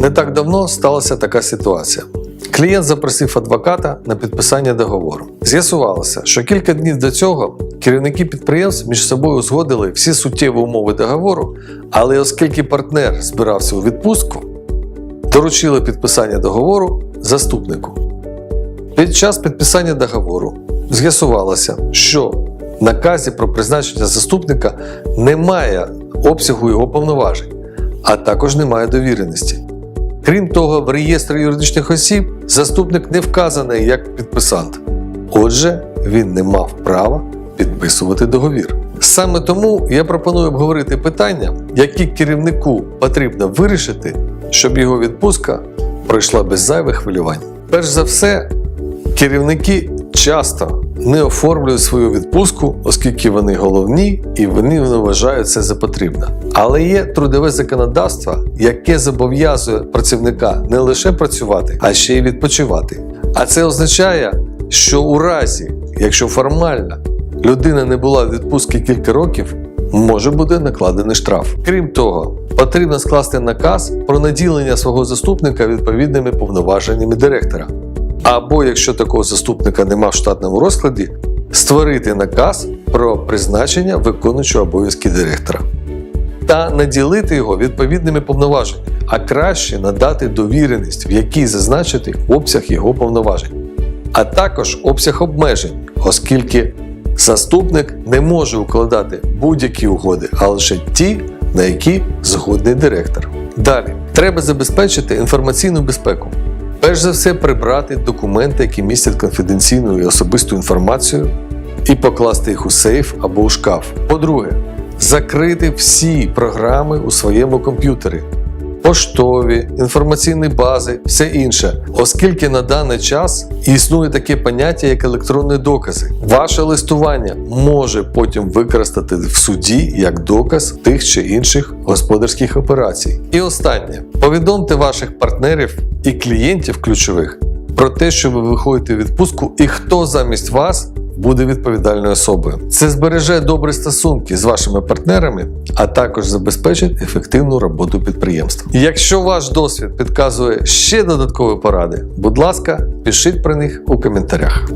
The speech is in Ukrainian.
Не так давно сталася така ситуація. Клієнт запросив адвоката на підписання договору. З'ясувалося, що кілька днів до цього керівники підприємств між собою узгодили всі суттєві умови договору, але оскільки партнер збирався у відпустку, доручили підписання договору заступнику. Під час підписання договору з'ясувалося, що в наказі про призначення заступника немає обсягу його повноважень, а також немає довіреності. Крім того, в реєстрі юридичних осіб заступник не вказаний як підписант. Отже, він не мав права підписувати договір. Саме тому я пропоную обговорити питання, які керівнику потрібно вирішити, щоб його відпустка пройшла без зайвих хвилювань. Перш за все, керівники часто не оформлюють свою відпустку, оскільки вони головні і вони не вважають це за потрібне. Але є трудове законодавство, яке зобов'язує працівника не лише працювати, а ще й відпочивати. А це означає, що у разі, якщо формально людина не була в відпустці кілька років, може бути накладений штраф. Крім того, потрібно скласти наказ про наділення свого заступника відповідними повноваженнями директора. Або якщо такого заступника нема в штатному розкладі, створити наказ про призначення виконуючого обов'язки директора та наділити його відповідними повноваженнями, а краще надати довіреність, в якій зазначити обсяг його повноважень, а також обсяг обмежень, оскільки заступник не може укладати будь-які угоди, а лише ті, на які згодний директор. Далі треба забезпечити інформаційну безпеку. Перш за все, прибрати документи, які містять конфіденційну і особисту інформацію, і покласти їх у сейф або у шкаф. По-друге, закрити всі програми у своєму комп'ютері. Поштові, інформаційні бази, все інше, оскільки на даний час існує таке поняття, як електронні докази. Ваше листування може потім використати в суді як доказ тих чи інших господарських операцій. І останнє: повідомте ваших партнерів і клієнтів ключових про те, що ви виходите в відпустку, і хто замість вас буде відповідальною особою. Це збереже добрі стосунки з вашими партнерами, а також забезпечить ефективну роботу підприємства. Якщо ваш досвід підказує ще додаткові поради, будь ласка, пишіть про них у коментарях.